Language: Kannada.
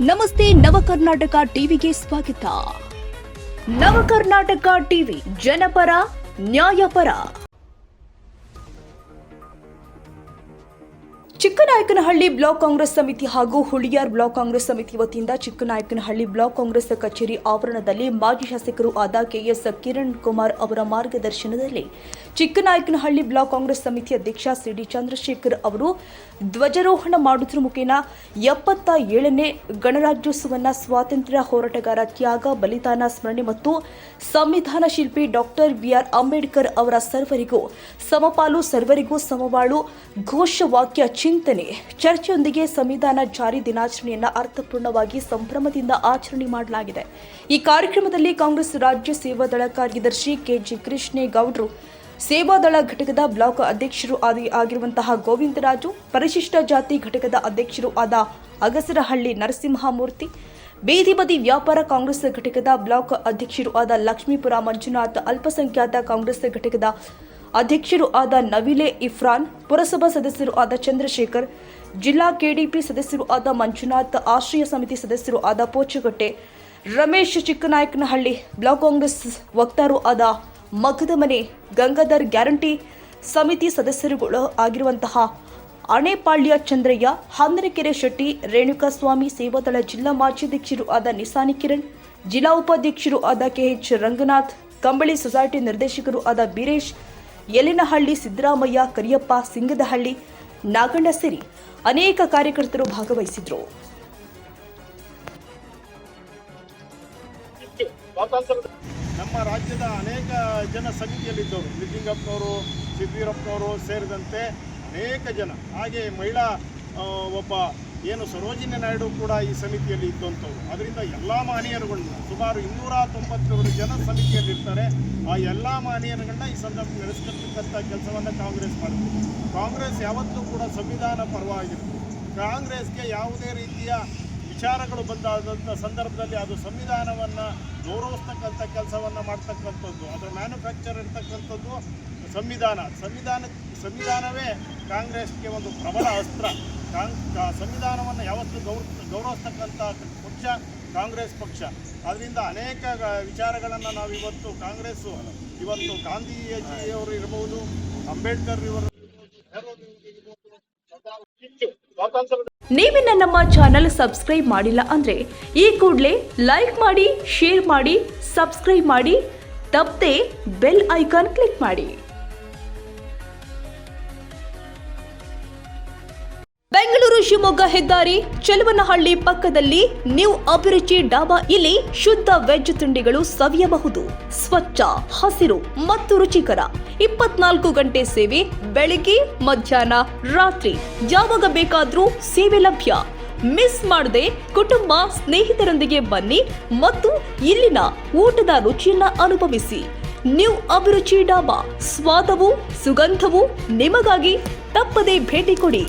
ನಮಸ್ತೆ ನವಕರ್ನಾಟಕ ಟಿವಿಗೆ ಸ್ವಾಗತ. ನವಕರ್ನಾಟಕ ಟಿವಿ ಜನಪರ ನ್ಯಾಯಪರ. ಚಿಕ್ಕನಾಯಕನಹಳ್ಳಿ ಬ್ಲಾಕ್ ಕಾಂಗ್ರೆಸ್ ಸಮಿತಿ ಹಾಗೂ ಹುಳಿಯಾರ್ ಬ್ಲಾಕ್ ಕಾಂಗ್ರೆಸ್ ಸಮಿತಿ ವತಿಯಿಂದ ಚಿಕ್ಕನಾಯಕನಹಳ್ಳಿ ಬ್ಲಾಕ್ ಕಾಂಗ್ರೆಸ್ ಕಚೇರಿ ಆವರಣದಲ್ಲಿ ಮಾಜಿ ಶಾಸಕರು ಆದ ಕೆಎಸ್ ಕಿರಣ್ ಕುಮಾರ್ ಅವರ ಮಾರ್ಗದರ್ಶನದಲ್ಲಿ ಚಿಕ್ಕನಾಯಕನಹಳ್ಳಿ ಬ್ಲಾಕ್ ಕಾಂಗ್ರೆಸ್ ಸಮಿತಿ ಅಧ್ಯಕ್ಷ ಸಿಡಿ ಚಂದ್ರಶೇಖರ್ ಅವರು ಧ್ವಜಾರೋಹಣ ಮಾಡುವುದರ ಮುಖೇನ ಎಪ್ಪತ್ತ ಏಳನೇ ಗಣರಾಜ್ಯೋತ್ಸವನ ಸ್ವಾತಂತ್ರ್ಯ ಹೋರಾಟಗಾರ ತ್ಯಾಗ, ಬಲಿದಾನ, ಸ್ಮರಣೆ ಮತ್ತು ಸಂವಿಧಾನ ಶಿಲ್ಪಿ ಡಾಕ್ಟರ್ ಬಿಆರ್ ಅಂಬೇಡ್ಕರ್ ಅವರ ಸರ್ವರಿಗೂ, ಸಮಪಾಲು ಸರ್ವರಿಗೂ ಸಮಬಾಳು ಘೋಷವಾಕ್ಯ ಚಿಂತನೆ. ಚರ್ಚೆಯೊಂದಿಗೆ ಸಂವಿಧಾನ ಜಾರಿ ದಿನಾಚರಣೆಯನ್ನ ಅರ್ಥಪೂರ್ಣವಾಗಿ ಸಂಭ್ರಮದಿಂದ ಆಚರಣೆ ಮಾಡಲಾಗಿದೆ. ಈ ಕಾರ್ಯಕ್ರಮದಲ್ಲಿ ಕಾಂಗ್ರೆಸ್ ರಾಜ್ಯ ಸೇವಾ ದಳ ಕಾರ್ಯದರ್ಶಿ ಕೆಜಿ ಕೃಷ್ಣೇಗೌಡರು ಸೇವಾದಳ ಘಟಕದ ಬ್ಲಾಕ್ ಅಧ್ಯಕ್ಷರು ಆದಿ- ಆಗಿರುವಂತಹ ಗೋವಿಂದರಾಜು, ಪರಿಶಿಷ್ಟ ಜಾತಿ ಘಟಕದ ಅಧ್ಯಕ್ಷರು ಆದ ಅಗಸರಹಳ್ಳಿ ನರಸಿಂಹಮೂರ್ತಿ, ಬೀದಿ ಬದಿ ವ್ಯಾಪಾರ ಕಾಂಗ್ರೆಸ್ ಘಟಕದ ಬ್ಲಾಕ್ ಅಧ್ಯಕ್ಷರು ಆದ ಲಕ್ಷ್ಮೀಪುರ ಮಂಜುನಾಥ್, ಅಲ್ಪಸಂಖ್ಯಾತ ಕಾಂಗ್ರೆಸ್ ಘಟಕದ ಅಧ್ಯಕ್ಷರು ಆದ ನವಿಲೆ ಇಫ್ರಾನ್, ಪುರಸಭಾ ಸದಸ್ಯರು ಆದ ಚಂದ್ರಶೇಖರ್, ಜಿಲ್ಲಾ ಕೆಡಿಪಿ ಸದಸ್ಯರು ಆದ ಮಂಜುನಾಥ್, ಆಶ್ರಯ ಸಮಿತಿ ಸದಸ್ಯರು ಆದ ಪೋಚಗಟ್ಟೆ, ರಮೇಶ್ ಚಿಕ್ಕನಾಯಕನಹಳ್ಳಿ, ಬ್ಲಾಕ್ ಕಾಂಗ್ರೆಸ್ ವಕ್ತಾರು ಆದ ಮಗದಮನೆ, ಗಂಗಾಧರ್ ಗ್ಯಾರಂಟಿ ಸಮಿತಿ ಸದಸ್ಯರುಗಳು ಆಗಿರುವಂತಹ ಅಣೆಪಾಳ್ಯ ಚಂದ್ರಯ್ಯ ಹಂದರಕೆರೆ ಶೆಟ್ಟಿ, ರೇಣುಕಾಸ್ವಾಮಿ ಸೇವಾದಳ ಜಿಲ್ಲಾ ಮಾಜಿ ಅಧ್ಯಕ್ಷರು ಆದ ನಿಸಾನಿ ಕಿರಣ್, ಜಿಲ್ಲಾ ಉಪಾಧ್ಯಕ್ಷರು ಆದ ಕೆಎಚ್ ರಂಗನಾಥ್, ಕಂಬಳಿ ಸೊಸೈಟಿ ನಿರ್ದೇಶಕರು ಆದ ಬೀರೇಶ್ ಯಲಿನಹಳ್ಳಿ ಸಿದ್ದರಾಮಯ್ಯ, ಕರಿಯಪ್ಪ ಸಿಂಗದಹಳ್ಳಿ, ನಾಗಣ್ಣ ಸೇರಿ ಅನೇಕ ಕಾರ್ಯಕರ್ತರು ಭಾಗವಹಿಸಿದ್ರು. ನಮ್ಮ ರಾಜ್ಯದ ಅನೇಕ ಜನ ಸಮಿತಿಯಲ್ಲಿದ್ದವರು ನಿಜಿಂಗಪ್ಪನವರು ಸಿದ್ದವೀರಪ್ಪನವರು ಸೇರಿದಂತೆ ಅನೇಕ ಜನ, ಹಾಗೆ ಮಹಿಳಾ ಒಬ್ಬ ಏನು ಸರೋಜಿನಿ ನಾಯ್ಡು ಕೂಡ ಈ ಸಮಿತಿಯಲ್ಲಿ ಇದ್ದಂಥವ್ರು. ಅದರಿಂದ ಎಲ್ಲ ಮಹನೀಯರುಗಳನ್ನ ಸುಮಾರು ಇನ್ನೂರ ತೊಂಬತ್ತೇಳು ಜನ ಸಮಿತಿಯಲ್ಲಿರ್ತಾರೆ ಆ ಎಲ್ಲ ಮಹನೀಯರುಗಳನ್ನ ಈ ಸಂದರ್ಭ ನಡೆಸ್ಕೊಳ್ತಕ್ಕಂಥ ಕೆಲಸವನ್ನು ಕಾಂಗ್ರೆಸ್ ಮಾಡುತ್ತೆ. ಕಾಂಗ್ರೆಸ್ ಯಾವತ್ತೂ ಕೂಡ ಸಂವಿಧಾನ ಪರವಾಗಿರುತ್ತೆ ಕಾಂಗ್ರೆಸ್ಗೆ ಯಾವುದೇ ರೀತಿಯ ವಿಚಾರಗಳು ಬಂದಾದಂಥ ಸಂದರ್ಭದಲ್ಲಿ ಅದು ಸಂವಿಧಾನವನ್ನು ಗೌರವಿಸ್ತಕ್ಕಂಥ ಕೆಲಸವನ್ನು ಮಾಡ್ತಕ್ಕಂಥದ್ದು. ಅದರ ಮ್ಯಾನುಫ್ಯಾಕ್ಚರ್ ಇರ್ತಕ್ಕಂಥದ್ದು ಸಂವಿಧಾನ. ಸಂವಿಧಾನ ಸಂವಿಧಾನವೇ ಕಾಂಗ್ರೆಸ್ಗೆ ಒಂದು ಪ್ರಬಲ ಅಸ್ತ್ರ. ಸಂವಿಧಾನವನ್ನು ಯಾವತ್ತೂ ಗೌರ ಗೌರವಿಸ್ತಕ್ಕಂಥ ಪಕ್ಷ ಕಾಂಗ್ರೆಸ್ ಪಕ್ಷ. ಅದರಿಂದ ಅನೇಕ ವಿಚಾರಗಳನ್ನು ನಾವು ಇವತ್ತು ಕಾಂಗ್ರೆಸ್ಸು, ಇವತ್ತು ಗಾಂಧೀಜಿಯವರು ಇರಬಹುದು ಅಂಬೇಡ್ಕರ್ ಇವರು ನೀವಿನ್ನ ನಮ್ಮ ಚಾನಲ್ ಸಬ್ಸ್ಕ್ರೈಬ್ ಮಾಡಿಲ್ಲ ಅಂದ್ರೆ ಈ ಕೂಡಲೇ ಲೈಕ್ ಮಾಡಿ, ಶೇರ್ ಮಾಡಿ, ಸಬ್ಸ್ಕ್ರೈಬ್ ಮಾಡಿ ತಪ್ಪದೆ ಬೆಲ್ ಐಕಾನ್ ಕ್ಲಿಕ್ ಮಾಡಿ. ಶಿವಮೊಗ್ಗ ಹೆದ್ದಾರಿ ಚೆಲುವನಹಳ್ಳಿ ಪಕ್ಕದಲ್ಲಿ ನ್ಯೂ ಅಭಿರುಚಿ ಡಾಬಾ. ಇಲ್ಲಿ ಶುದ್ಧ ವೆಜ್ ತಿಂಡಿಗಳು ಸವಿಯಬಹುದು. ಸ್ವಚ್ಛ, ಹಸಿರು ಮತ್ತು ರುಚಿಕರ. ಇಪ್ಪತ್ನಾಲ್ಕು ಗಂಟೆ ಸೇವೆ, ಬೆಳಿಗ್ಗೆ, ಮಧ್ಯಾಹ್ನ, ರಾತ್ರಿ. ಯಾವಾಗ ಬೇಕಾದ್ರೂ ಸೇವೆ ಲಭ್ಯ. ಮಿಸ್ ಮಾಡದೆ ಕುಟುಂಬ ಸ್ನೇಹಿತರೊಂದಿಗೆ ಬನ್ನಿ ಮತ್ತು ಇಲ್ಲಿನ ಊಟದ ರುಚಿಯನ್ನ ಅನುಭವಿಸಿ. ನ್ಯೂ ಅಭಿರುಚಿ ಡಾಬಾ. ಸ್ವಾದವು, ಸುಗಂಧವು ನಿಮಗಾಗಿ ತಪ್ಪದೇ ಭೇಟಿ ಕೊಡಿ.